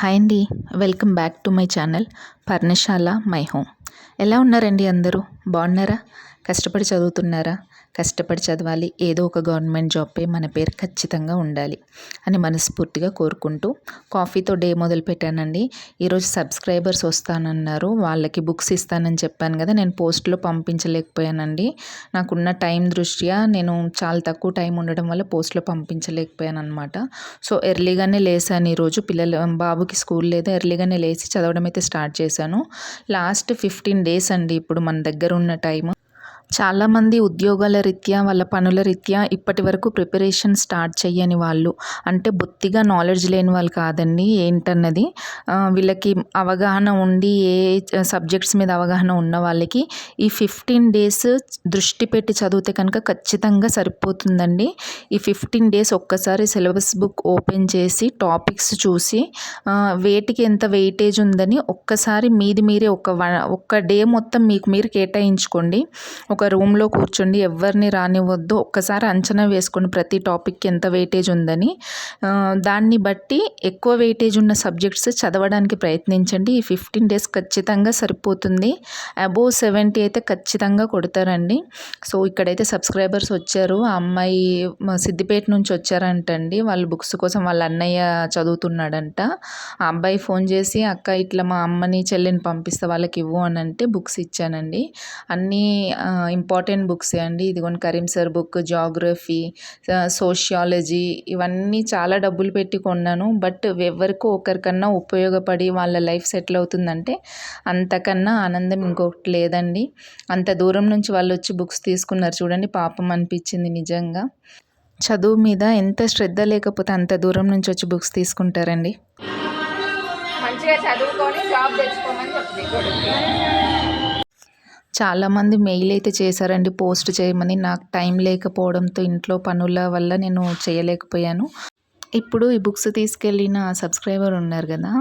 Hi అండి. Welcome back to my channel Parnasala my home. ఎలా ఉన్నారండి అందరూ? బాగున్నారా? కష్టపడి చదువుతున్నారా? కష్టపడి చదవాలి. ఏదో ఒక గవర్నమెంట్ జాబే మన పేరు ఖచ్చితంగా ఉండాలి అని మనస్ఫూర్తిగా కోరుకుంటూ కాఫీతో డే మొదలు పెట్టానండి ఈరోజు సబ్స్క్రైబర్స్ వస్తానన్నారు. వాళ్ళకి బుక్స్ ఇస్తానని చెప్పాను కదా నేను పోస్ట్లో పంపించలేకపోయానండి. నాకున్న టైం దృష్ట్యా నేను చాలా తక్కువ టైం ఉండడం వల్ల పోస్ట్లో పంపించలేకపోయాను అనమాట సో ఎర్లీగానే లేసాను ఈరోజు. పిల్లలు బాబుకి స్కూల్ లేదు. ఎర్లీగానే లేచి చదవడం అయితే స్టార్ట్ చేశాను. లాస్ట్ ఫిఫ్టీన్ డేస్ అండి ఇప్పుడు మన దగ్గర ఉన్న టైము చాలామంది ఉద్యోగాల రీత్యా వాళ్ళ పనుల రీత్యా ఇప్పటి వరకు ప్రిపరేషన్ స్టార్ట్ చేయని వాళ్ళు. అంటే బొత్తిగా నాలెడ్జ్ లేని వాళ్ళు కాదండి ఏంటన్నది? వీళ్ళకి అవగాహన ఉండి ఏ సబ్జెక్ట్స్ మీద అవగాహన ఉన్న వాళ్ళకి ఈ ఫిఫ్టీన్ డేస్ దృష్టి పెట్టి చదివితే కనుక ఖచ్చితంగా సరిపోతుందండి. ఈ ఫిఫ్టీన్ డేస్ ఒక్కసారి సిలబస్ బుక్ ఓపెన్ చేసి టాపిక్స్ చూసి వేటికి ఎంత వెయిటేజ్ ఉందని ఒక్కసారి మీది మీరే ఒక ఒక్క డే మొత్తం మీకు మీరు కేటాయించుకోండి. ఒక రూమ్లో కూర్చోండి ఎవరిని రానివ్వద్దు ఒక్కసారి అంచనా వేసుకోండి ప్రతి టాపిక్కి ఎంత వెయిటేజ్ ఉందని. దాన్ని బట్టి ఎక్కువ వెయిటేజ్ ఉన్న సబ్జెక్ట్స్ చదవడానికి ప్రయత్నించండి. ఈ ఫిఫ్టీన్ డేస్ ఖచ్చితంగా సరిపోతుంది. అబోవ్ సెవెంటీ అయితే ఖచ్చితంగా కొడతారండి. సో ఇక్కడైతే సబ్స్క్రైబర్స్ వచ్చారు. ఆ అమ్మాయి సిద్దిపేట నుంచి వచ్చారంటండి. వాళ్ళ బుక్స్ కోసం వాళ్ళ అన్నయ్య చదువుతున్నాడంట. ఆ అబ్బాయి ఫోన్ చేసి అక్క ఇట్లా మా అమ్మని చెల్లిని పంపిస్తే వాళ్ళకి ఇవ్వు అని అంటే బుక్స్ ఇచ్చానండి. అన్నీ ఇంపార్టెంట్ బుక్సే అండి. ఇదిగోండి Karim sir book geography sociology ఇవన్నీ చాలా డబ్బులు పెట్టి కొన్నాను. బట్ ఎవరికో ఒకరికన్నా ఉపయోగపడి వాళ్ళ లైఫ్ సెటిల్ అవుతుందంటే అంతకన్నా ఆనందం ఇంకొకటి లేదండి. అంత దూరం నుంచి వాళ్ళు వచ్చి బుక్స్ తీసుకున్నారు చూడండి పాపం అనిపించింది నిజంగా. చదువు మీద ఎంత శ్రద్ధ లేకపోతే అంత దూరం నుంచి వచ్చి బుక్స్ తీసుకుంటారండి. మంచిగా చదువుకొని జాబ్ తెచ్చుకోమని చెప్తుంది చాలామంది మెయిల్ అయితే చేశారండి పోస్ట్ చేయమని. నాకు టైం లేకపోవడంతో ఇంట్లో పనుల వల్ల నేను చేయలేకపోయాను. ఇప్పుడు ఈ బుక్స్ తీసుకెళ్ళిన సబ్స్క్రైబర్ ఉన్నారు కదా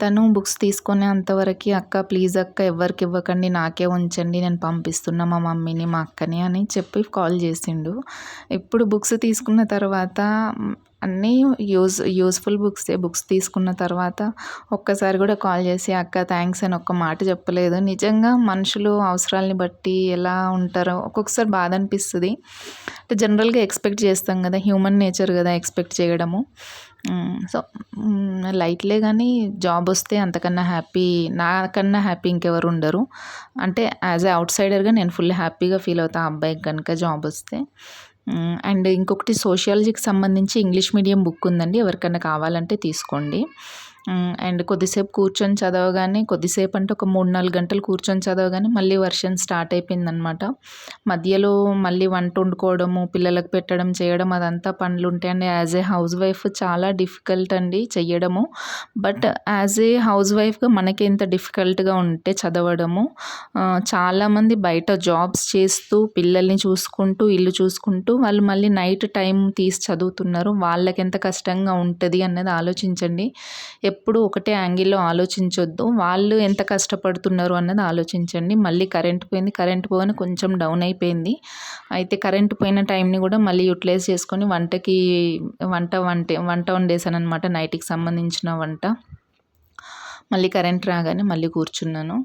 తను బుక్స్ తీసుకునే అంతవరకు అక్క ప్లీజ్ అక్క ఎవరికి ఇవ్వకండి నాకే ఉంచండి నేను పంపిస్తున్నా మా మమ్మీని మా అక్కని అని చెప్పి కాల్ చేసిండు. ఇప్పుడు బుక్స్ తీసుకున్న తర్వాత అన్నీ యూజ్ యూస్ఫుల్ బుక్సే బుక్స్ తీసుకున్న తర్వాత ఒక్కసారి కూడా కాల్ చేసి అక్క థ్యాంక్స్ అని ఒక్క మాట చెప్పలేదు. నిజంగా మనుషులు అవసరాలని బట్టి ఎలా ఉంటారో ఒక్కొక్కసారి బాధ అనిపిస్తుంది. అంటే జనరల్గా ఎక్స్పెక్ట్ చేస్తాం కదా హ్యూమన్ నేచర్ కదా ఎక్స్పెక్ట్ చేయడము. సో లైట్లే కానీ జాబ్ వస్తే అంతకన్నా హ్యాపీ నాకన్నా హ్యాపీ ఇంకెవరు ఉండరు. అంటే యాజ్ ఏ అవుట్ సైడర్గా నేను ఫుల్ హ్యాపీగా ఫీల్ అవుతాను అబ్బాయికి కనుక జాబ్ వస్తే. అండ్ ఇంకొకటి సోషియాలజీకి సంబంధించి ఇంగ్లీష్ మీడియం బుక్ ఉందండి. ఎవరికైనా కావాలంటే తీసుకోండి. అండ్ కొద్దిసేపు కూర్చొని చదవగానే కొద్దిసేపు అంటే ఒక మూడు నాలుగు గంటలు కూర్చొని చదవగానే మళ్ళీ వర్షం స్టార్ట్ అయిపోయిందనమాట మధ్యలో మళ్ళీ వంట వండుకోవడము పిల్లలకు పెట్టడం చేయడం అదంతా పనులు ఉంటాయి and as a house wife చాలా డిఫికల్ట్ అండి చెయ్యడము. బట్ యాజ్ ఏ హౌస్ వైఫ్గా మనకి ఎంత డిఫికల్ట్గా ఉంటే చదవడము. చాలామంది బయట జాబ్స్ చేస్తూ పిల్లల్ని చూసుకుంటూ ఇల్లు చూసుకుంటూ వాళ్ళు మళ్ళీ నైట్ టైం తీసి చదువుతున్నారు. వాళ్ళకి ఎంత కష్టంగా ఉంటుంది అన్నది ఆలోచించండి. ఎప్పుడు ఒకటే యాంగిల్లో ఆలోచించొద్దు. వాళ్ళు ఎంత కష్టపడుతున్నారు అన్నది ఆలోచించండి. మళ్ళీ కరెంట్ పోయింది కరెంట్ పోయిన కొంచెం డౌన్ అయిపోయింది. అయితే కరెంట్ పోయిన టైంని కూడా మళ్ళీ యూటిలైజ్ చేసుకొని వంటకి వంట వంట వంట వండేసాను అనమాట నైట్కి సంబంధించిన వంట. మళ్ళీ కరెంట్ రాగానే మళ్ళీ కూర్చున్నాను.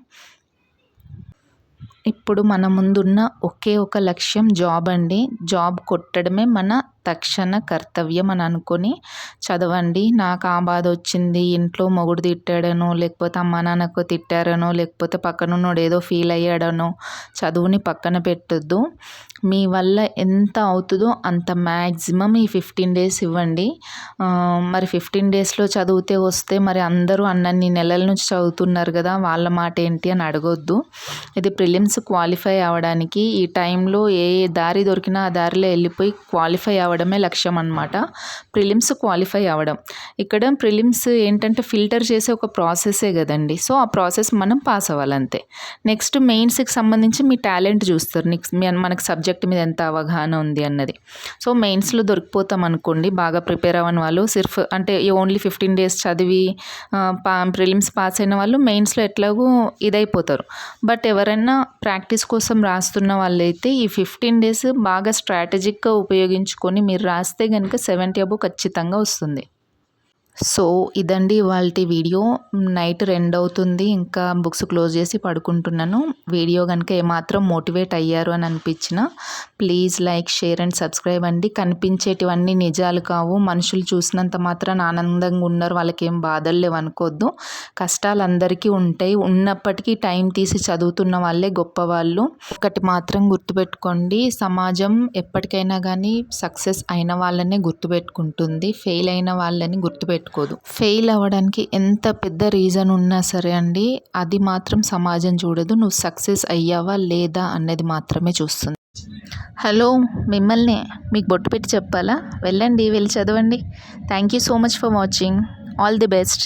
ఇప్పుడు మన ముందున్న ఒకే ఒక లక్ష్యం జాబ్ అండి. జాబ్ కొట్టడమే మన తక్షణ కర్తవ్యం అని అనుకొని చదవండి. నాకు ఆ బాధ వచ్చింది. ఇంట్లో మొగుడు తిట్టాడనో లేకపోతే అమ్మ నాన్నకు తిట్టారనో లేకపోతే పక్కనున్నోడు ఏదో ఫీల్ అయ్యాడనో చదువుని పక్కన పెట్టొద్దు. మీ వల్ల ఎంత అవుతుందో అంత మ్యాక్సిమం ఈ ఫిఫ్టీన్ డేస్ ఇవ్వండి. మరి ఫిఫ్టీన్ డేస్లో చదివితే వస్తే మరి అందరూ అన్నన్ని నెలల నుంచి చదువుతున్నారు కదా వాళ్ళ మాట ఏంటి అని అడగొద్దు. ఇది ప్రిలిమ్స్ క్వాలిఫై అవ్వడానికి ఈ టైంలో ఏ దారి దొరికినా ఆ దారిలో వెళ్ళిపోయి క్వాలిఫై అవ్వడమే లక్ష్యం అనమాట ప్రిలిమ్స్ క్వాలిఫై అవ్వడం. ఇక్కడ ప్రిలిమ్స్ ఏంటంటే ఫిల్టర్ చేసే ఒక ప్రాసెసే కదండి. సో ఆ ప్రాసెస్ మనం పాస్ అవ్వాలంతే. నెక్స్ట్ మెయిన్స్కి సంబంధించి మీ టాలెంట్ చూస్తారు. నెక్స్ట్ మనకి సబ్జెక్ట్ మీద ఎంత అవగాహన ఉంది అన్నది. సో మెయిన్స్లో దొరికిపోతాం అనుకోండి బాగా ప్రిపేర్ అవ్వని వాళ్ళు సిర్ఫ్ అంటే ఓన్లీ ఫిఫ్టీన్ డేస్ చదివి పా ప్రిలిమ్స్ పాస్ అయిన వాళ్ళు మెయిన్స్లో ఎట్లాగో ఇదైపోతారు. బట్ ఎవరైనా ప్రాక్టీస్ కోసం రాస్తున్న వాళ్ళైతే ఈ ఫిఫ్టీన్ డేస్ బాగా స్ట్రాటజిక్గా ఉపయోగించుకొని మీరు రాస్తే కనుక సెవెంటీ అబో ఖచ్చితంగా వస్తుంది. సో ఇదండి ఇవాళ వీడియో. నైట్ రెండు అవుతుంది ఇంకా బుక్స్ క్లోజ్ చేసి పడుకుంటున్నాను. వీడియో కనుక ఏమాత్రం మోటివేట్ అయ్యారు అని అనిపించిన please like share and subscribe అండి. కనిపించేటివన్నీ నిజాలు కావు. మనుషులు చూసినంత మాత్రం ఆనందంగా ఉన్నారు. వాళ్ళకి ఏం బాధలు లేవు అనుకోవద్దు కష్టాలు అందరికీ ఉంటాయి. ఉన్నప్పటికీ టైం తీసి చదువుతున్న వాళ్ళే గొప్పవాళ్ళు. ఒకటి మాత్రం గుర్తుపెట్టుకోండి. సమాజం ఎప్పటికైనా కానీ సక్సెస్ అయిన వాళ్ళనే గుర్తుపెట్టుకుంటుంది. ఫెయిల్ అయిన వాళ్ళని పెట్టుకోదు. ఫెయిల్ అవ్వడానికి ఎంత పెద్ద రీజన్ ఉన్నా సరే అండి అది మాత్రం సమాజం చూడదు. నువ్వు సక్సెస్ అయ్యావా లేదా అన్నది మాత్రమే చూస్తుంది. హలో మిమ్మల్ని మీకు బొట్టు పెట్టి చెప్పాలా? వెళ్ళండి వెళ్ళి చదవండి. Thank you so much for watching all the best